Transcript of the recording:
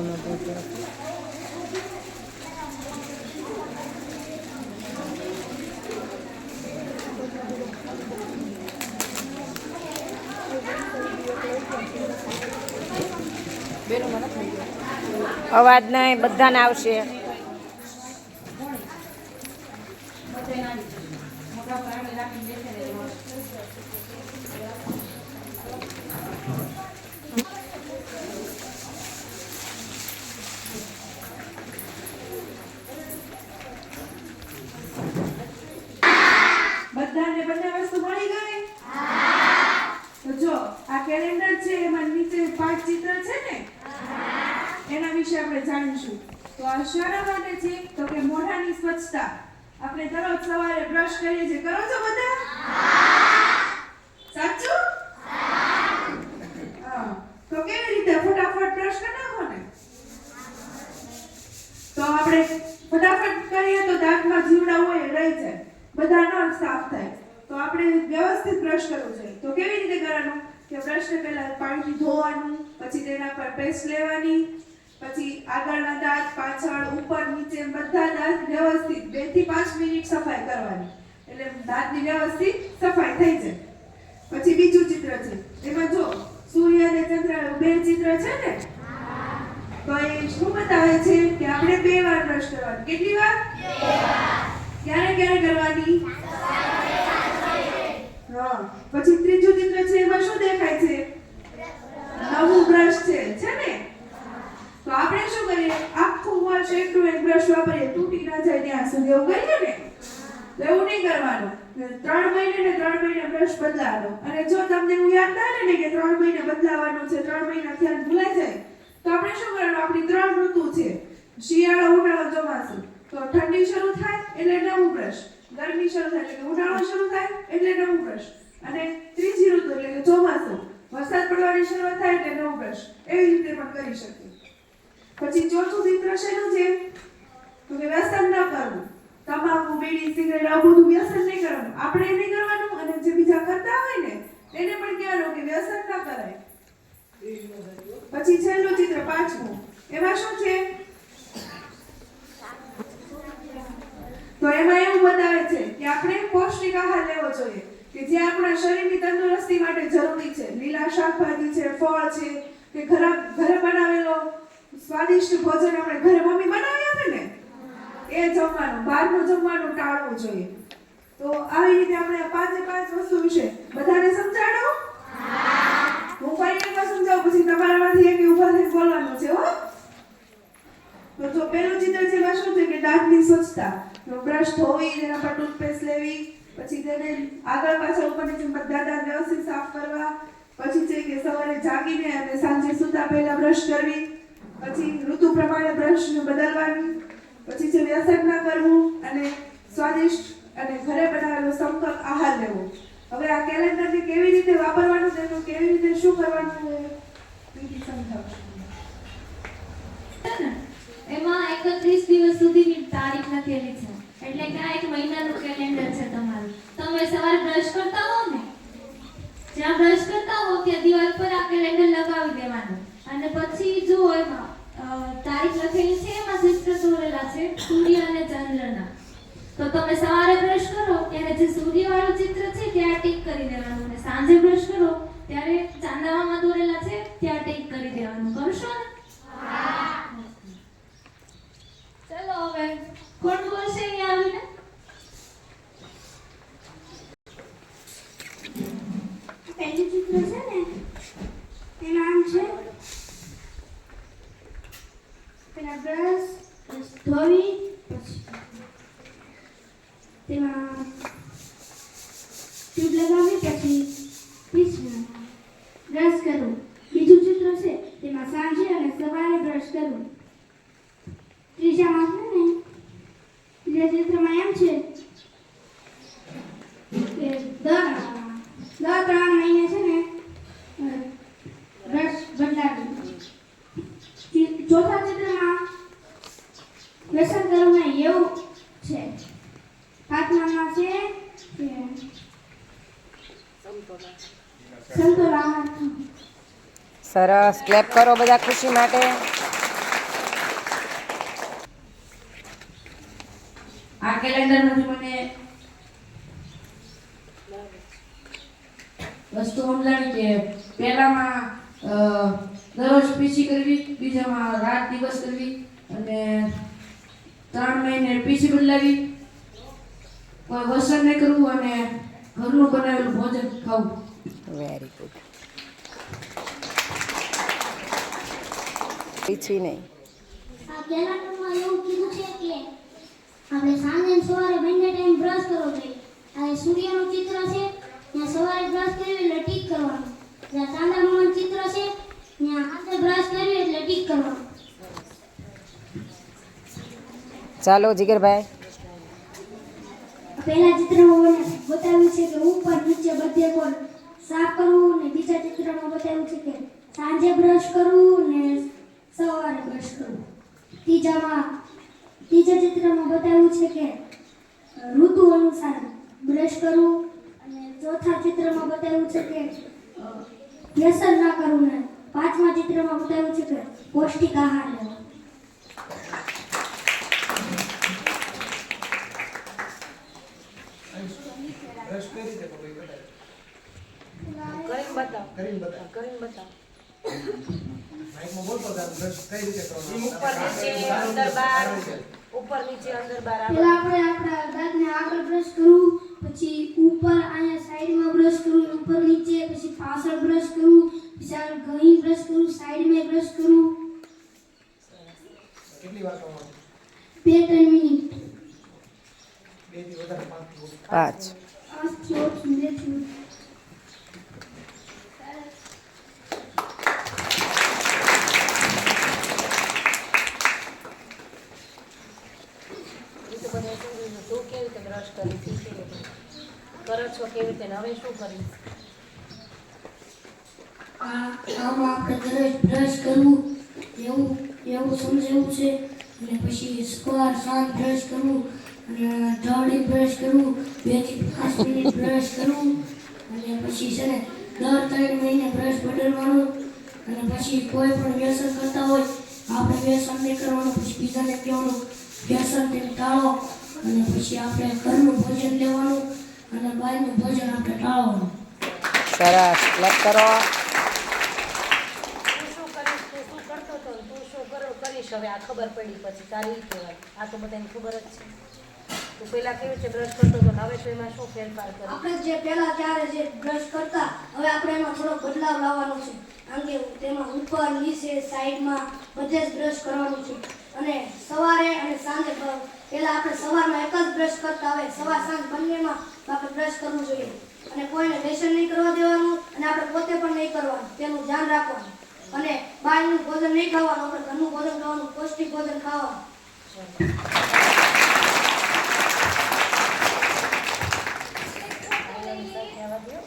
બાળકોનો ડોજો અવાજ નહીં બધાને આવશે બધાને બંને વસ્તુ મળી ગઈ તો જો આ કેલેન્ડર છે એમાં નીચે પાંચ ચિત્ર છે ને? એના વિશે આપણે જાણીશું. તો આ શાના માટે છે, તો કે મોઢાની સ્વચ્છતા. આપણે દરરોજ સવારે બ્રશ કરીએ છીએ. કરો છો બધા? સાચું. તો કેવી રીતે ફટાફટ બ્રશ કરી ને? તો આપણે ફટાફટ કરીએ તો દાંતમાં જીવડા હોય, રહી જાય. બધા નળ સાફ થાય. તો આપણે વ્યવસ્થિત બ્રશ કરવું જોઈએ. તો કેવી રીતે કરવાનું? કે બ્રશને પહેલા પાણીથી ધોવાનું, પછી તેના પર પેસ્ટ લેવાની, પછી આગળના દાંત પાછળ, ઉપર, નીચે બધા દાંત વ્યવસ્થિત બેથી પાંચ મિનિટ સફાઈ કરવાની. એટલે દાંતની વ્યવસ્થિત સફાઈ થઈ જાય. પછી બીજું ચિત્ર છે. એમાં જો સૂર્ય અને ચંદ્ર બે ચિત્ર છે ને? તો એ શું બતાવે છે કે આપણે બે વાર બ્રશ કરવાની. કેટલી વાર? ક્યારે ક્યારે કરવાની? હા. પછી ત્રીજું ચિત્ર છે, એમાં શું દેખાય છે? નવું બ્રશ છે છે ને? તો આપણે શું કરીએ? આખું વર્ષ એક એક બ્રશ વાપરીએ. તૂટી ના જાય ત્યાં સુધી. એવું કરીએ ને? તો એવું નહીં કરવાનું. ત્રણ મહિને ને ત્રણ મહિને બ્રશ બદલાવો અને જો તમને એવું યાદ ના રહે ને કે ત્રણ મહિને બદલાવાનું છે, ત્રણ મહિના ધ્યાન ભૂલાઈ જાય, તો આપણે શું કરવાનું? આપણી ત્રણ ઋતુ છે. શિયાળો ઉનાળો ચોમાસું. તો ઠંડી શરૂ થાય એટલે નવું બ્રશ ગરમી શરૂ થાય એટલે ઉનાળો શરૂ એટલે નવું વર્ષ. અને ત્રીજી ઋતુ એટલે ચોમાસું. વરસાદ પડવાની શરૂઆત થાય એટલે નવું વર્ષ. એવી રીતે પણ કરી શકીએ પછી ચોથું ચિત્ર શેનું છે? તો કે વ્યસન ન કરવું. તમાકુ, બીડી, સિગરેટ, આવું બધું વ્યસન નહીં કરવાનું. આપણે એ નહીં કરવાનું અને જે બીજા કરતા હોય ને, એને પણ કહેવાનું કે વ્યસન ન કરાય. પછી છેલ્લું ચિત્ર, પાંચમું. એમાં શું છે? તો એમાં એવું બતાવે છે કે આપણે પૌષ્ટિક આહાર લેવો જોઈએ, કે જે આપણા શરીરની તંદુરસ્તી માટે જરૂરી છે. લીલા શાકભાજી છે, ફળ છે, કે ઘરે ઘરે બનાવેલો સ્વાદિષ્ટ ભોજન આપણે ઘરે મમ્મી બનાવી આપે ને? એ જમવાનું, બહારનું જમવાનું ટાળવું જોઈએ. તો આવી રીતે આપણે પાંચે પાંચ વસ્તુ વિશે બધાને સમજાડો હું ફરી એકવાર સમજાવું, પછી તમારામાંથી એક ઊભા થઈ બોલવાનું છે, હો. તો જો પહેલું છે છે કે દાંતની સ્વચ્છતા બ્રશ ધોવી તેના પર ટૂથપેસ્ટ લેવી, પછી તેને આગળ પાછળ ઉપર નીચે બધા દાંત વ્યવસ્થિત સાફ કરવા, પછી છે કે સવારે જાગીને અને સાંજે સૂતા પહેલા બ્રશ કરવી, પછી ઋતુ પ્રમાણે બ્રશ બદલવાની, પછી છે વ્યસન ના કરવું અને સ્વાદિષ્ટ અને ઘરે બનાવેલો સમતોલ આહાર લેવો. હવે આ કેલેન્ડરને કેવી રીતે વાપરવાનું તેનું કેવી રીતે શું કરવાનું છે. સમજાવશે એમાં એકત્રીસ દિવસ તારીખ લખેલી છે. એટલે કે આ એક મહિનાનું કેલેન્ડર છે તમારું? તમે સવારે બ્રશ કરતા હો ને જ્યાં બ્રશ કરતા હો ત્યાં દિવાલ પર આ કેલેન્ડર લગાવી દેવાનું. અને પછી જો એમાં તારીખ લખેલી છે એમાં ચિત્ર દોરેલા છે સૂર્ય અને ચંદ્રના. તો તમે સવારે બ્રશ કરો ત્યારે જે સૂર્યવાળું ચિત્ર છે ત્યાં ટીક કરી દેવાનું. અને સાંજે બ્રશ કરો ત્યારે ચાંદાવામાં દોરેલા છે ત્યાં ટીક કરી દેવાનું. કરશો ને? ચલો હવે. કોણ બોલશે અહીંયા આવીને? પહેલું ચિત્ર છે ને તેનું નામ છે પેલા બ્રશ ધોવી પછી તેમાં ટ્યુબ લગાવી પછી પીસવું બ્રશ કરવું બીજું ચિત્ર છે તેમાં સાંજે અને સવારે બ્રશ કરવું ત્રીજામાં છે ને ત્રીજા ચિત્રમાં એમ છે કે દર દર ત્રણ મહિને છે ને અ, બ્રશ બદલાવી ચિ- ચોથા ચિત્રમાં વ્યસન કરવું એવું છે. પાંચમામાં છે. સરસ. ક્લેપ કરો બધા ખુશી માટે. આ કેલેન્ડરમાંથી મને વસ્તુ સમજાવી કે પહેલામાં અ, દરરોજ પીસી કરવી બીજામાં રાત દિવસ કરવી અને ત્રણ મહિને પીસી બદલાવી. કોઈ વસન નહીં કરવું અને ઘરનું બનાવેલું ભોજન ખાવું. વેરી ગુડ પીછી નહીં. આ કેલેન્ડરમાં એવું કીધું છે કે આપણે સાંજે સવારે બંને ટાઈમ બ્રશ કરવો જોઈએ. આ સૂર્યનું ચિત્ર છે ત્યાં સવારે બ્રશ કર્યું એટલે ટીક કરવાનું. જ્યાં ચાંદા મામાનું ચિત્ર છે ત્યાં હાથે બ્રશ કર્યું એટલે ટીક કરવાનું ચાલો, જીગરભાઈ. પહેલા ચિત્રમાં બતાવ્યું છે કે ઉપર નીચે બધે પર સાફ કરવું ને બીજા ચિત્રમાં બતાવ્યું છે કે સાંજે બ્રશ કરવું ને સવારે બ્રશ કરવું. ત્રીજામાં, ત્રીજા ચિત્રમાં બતાવ્યું છે કે ઋતુ અનુસાર બ્રશ કરવું અને ચોથા ચિત્રમાં બતાવ્યું છે કે વ્યસન ના કરવું ને પાંચમા ચિત્રમાં બતાવ્યું છે કે પૌષ્ટિક આહાર લેવો. ઉપર નીચે અંદર બાર. પહેલા આપણે આપણા દાંતને આગળ બ્રશ કરવું પછી ઉપર અહીંયા સાઈડમાં બ્રશ કરવું ઉપર નીચે પછી પાછળ બ્રશ કરવું પછી આગળ ગહીં બ્રશ કરવું સાઈડમાં બ્રશ કરવું કેટલી વાર કરવાનું? બે ત્રણ મિનિટ. બેથી વધારે પાંચ. રીતે બ્રશ કરી કરો છો કેવી રીતે હવે શું કરીશ આ આમાં આપણે બ્રશ કરવું એવું એવું સમજવું છે અને પછી સ્કવાર સાંજ બ્રશ કરવું? અને બ્રશ કરવું બેથી પાંચ મિનિટ બ્રશ કરવું અને પછી છે ને દર ત્રણ મહિને બ્રશ બદલવાનું અને પછી કોઈ પણ વ્યસન કરતા હોય આપણે વ્યસન નહીં કરવાનું પછી બીજાને કહેવાનું વ્યસન તેને ટાળો અને પછી આપણે ઘરનું ભોજન લેવાનું અને બહારનું ભોજન આપણે ટાળવાનું. સરસ કરો. શું કરો? કરીશ હવે આ ખબર પડી પછી તારી કહેવાય આ તો બધાને ખબર જ છે. તું પહેલા કેવી રીતે બ્રશ કરતો હતો હવે તો એમાં શું ફેરફાર કર્યો આપણે જે પહેલા ત્યારે જે બ્રશ કરતા હવે આપણે એમાં થોડો બદલાવ લાવવાનો છે. કારણ કે તેમાં ઉપર નીચે સાઈડમાં બધે જ બ્રશ કરવાનું છે. અને સવારે અને સાંજે પહેલા આપણે સવારમાં એક જ બ્રશ કરતા હોય. સવાર સાંજ બંનેમાં આપણે બ્રશ કરવું જોઈએ. અને કોઈને લેશન નહીં કરવા દેવાનું અને આપણે પોતે પણ નહીં કરવાનું. તેનું ધ્યાન રાખવાનું. અને બહારનું ભોજન નહીં ખાવાનું આપણે ઘરનું ભોજન ખાવાનું પૌષ્ટિક ભોજન ખાવાનું. Ela viu.